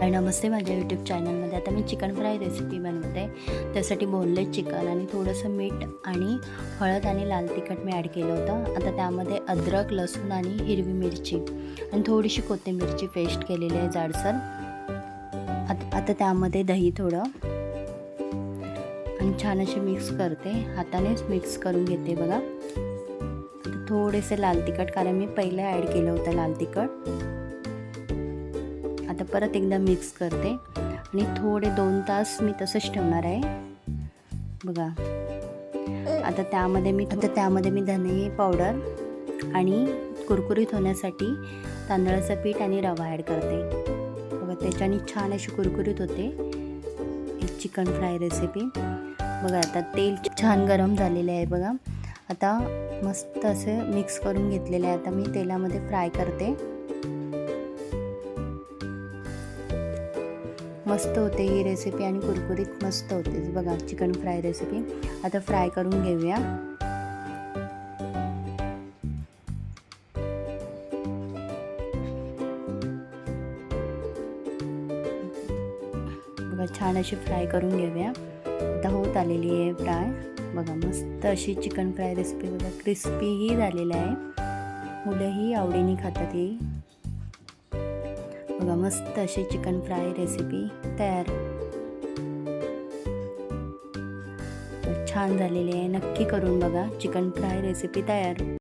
आणि नमस्ते माझ्या यूट्यूब चॅनलमध्ये आता मी चिकन फ्राय रेसिपी बनवते. त्यासाठी बोनलेस चिकन आणि थोडंसं मीठ आणि हळद आणि लाल तिखट मी ॲड केलं होतं. आता त्यामध्ये अद्रक लसूण आणि हिरवी मिरची आणि थोडीशी कोथिंबीरची पेस्ट केलेली आहे जाडसर. आता आता त्यामध्ये दही थोडं आणि छान असे मिक्स करते. हातानेच मिक्स करून घेते बघा. थोडेसे लाल तिखट कारण मी पहिलं ॲड केलं होतं लाल तिखट. आता परत एकदा मिक्स करते. आणि थोडे दोन तास मी तसंच ठेवणार आहे. बघा. आता त्यामध्ये मी आता त्यामध्ये मी धने पावडर आणि कुरकुरीत होण्यासाठी तांदळाचं पीठ आणि रवा ॲड करते. बघा त्याच्याने छान अशी कुरकुरीत होते. एक चिकन फ्राय रेसिपी बघा आता तेल छान गरम झालेले आहे बघा. आता मस्त असे मिक्स करून घेतलेले आहे. आता मी तेलामध्ये फ्राय करते. मस्त होते ही रेसिपी आणि कुरकुरीत मस्त होते. बघा चिकन फ्राय रेसिपी आता फ्राय करून घेऊया. बघा छान अशी फ्राय करून घेऊया. आता होत आलेली आहे फ्राय बघा मस्त अशी चिकन फ्राय रेसिपी बघा क्रिस्पीही झालेली आहे. मुलंही आवडीने खातात ही. बघा मस्त अशी चिकन फ्राय रेसिपी तयार. छान झालेली आहे. नक्की करून बघा. चिकन फ्राय रेसिपी तयार.